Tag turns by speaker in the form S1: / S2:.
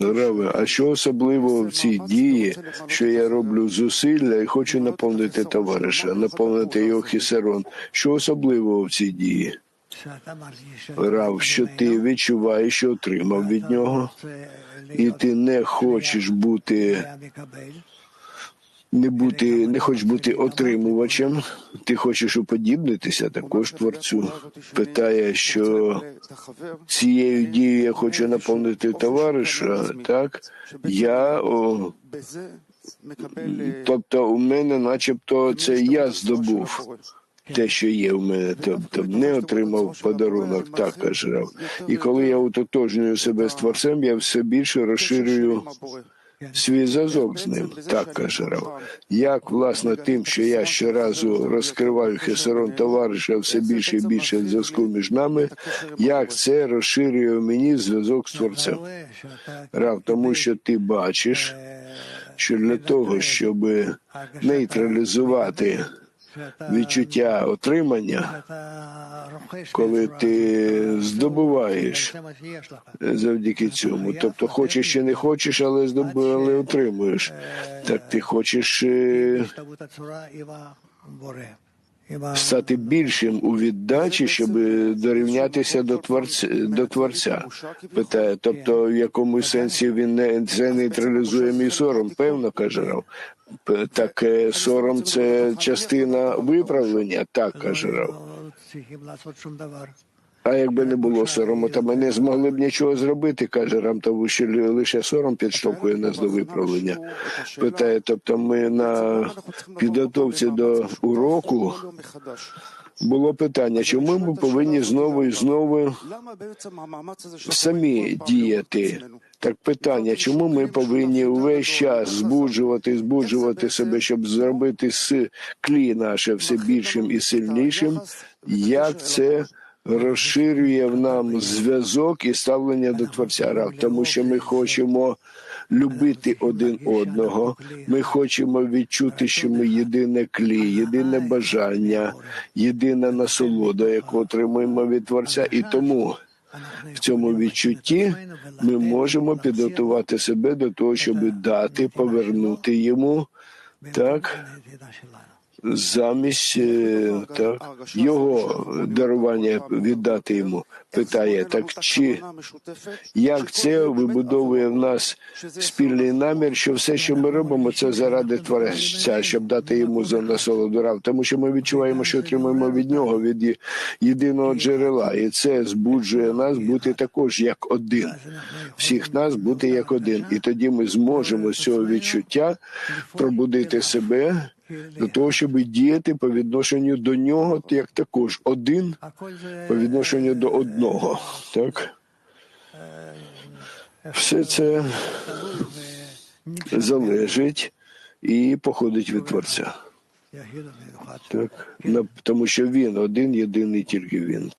S1: Раве, а що особливого в цій дії, що я роблю зусилля і хочу наповнити товариша, наповнити його хісерон? Що особливого в цій дії? Рав, що ти відчуваєш, що отримав від нього, і ти не хочеш бути, не бути, не хочеш бути отримувачем, ти хочеш уподібнитися також творцю. Питає, що цією дією я хочу наповнити товариша, так я о, тобто у мене, начебто, це я здобув. Те, що є в мене, тобто не отримав подарунок, так каже Рав. І коли я утотожнюю себе з творцем, я все більше розширюю свій зв'язок з ним, так каже Рав. Як власне тим, що я щоразу розкриваю хесерон товариша все більше і більше зв'язку між нами, як це розширює мені зв'язок з творцем? Рав, тому що ти бачиш, що для того, щоб нейтралізувати відчуття отримання, коли ти здобуваєш завдяки цьому. Тобто хочеш чи не хочеш, але здобу, але отримуєш. Так ти хочеш е, стати більшим у віддачі, щоб дорівнятися до творця до творця. Питає, тобто в якому сенсі він не це нейтралізує мій сором? Певно, каже Рав. П- Так е, сором це частина виправлення, так каже Рав. А якби не було сорому, то ми не змогли б нічого зробити, каже Рам, тому що лише сором підштовхує нас до виправлення. Питає, тобто ми на підготовці до уроку було питання, чому ми повинні знову і знову самі діяти. Так питання, чому ми повинні увесь час збуджувати, збуджувати себе, щоб зробити с клі наше все більшим і сильнішим? Як це розширює в нам зв'язок і ставлення до Творця Тому що ми хочемо любити один одного. Ми хочемо відчути, що ми єдине клі, єдине бажання, єдина насолода, яку отримуємо від Творця, і тому. В цьому відчутті ми можемо підготувати себе до того, щоб дати, повернути йому так замість е, так його дарування віддати йому. Питає так, чи як це вибудовує в нас спільний намір, що все, що ми робимо, це заради творця, щоб дати йому за насолоду рав, тому що ми відчуваємо, що отримуємо від нього від єдиного джерела, і це збуджує нас бути також як один. Всіх нас бути як один, і тоді ми зможемо з цього відчуття пробудити себе до того, щоб діяти по відношенню до нього, як також один по відношенню до одного. Так все це залежить і походить від Творця. Так, тому що він один, єдиний тільки він.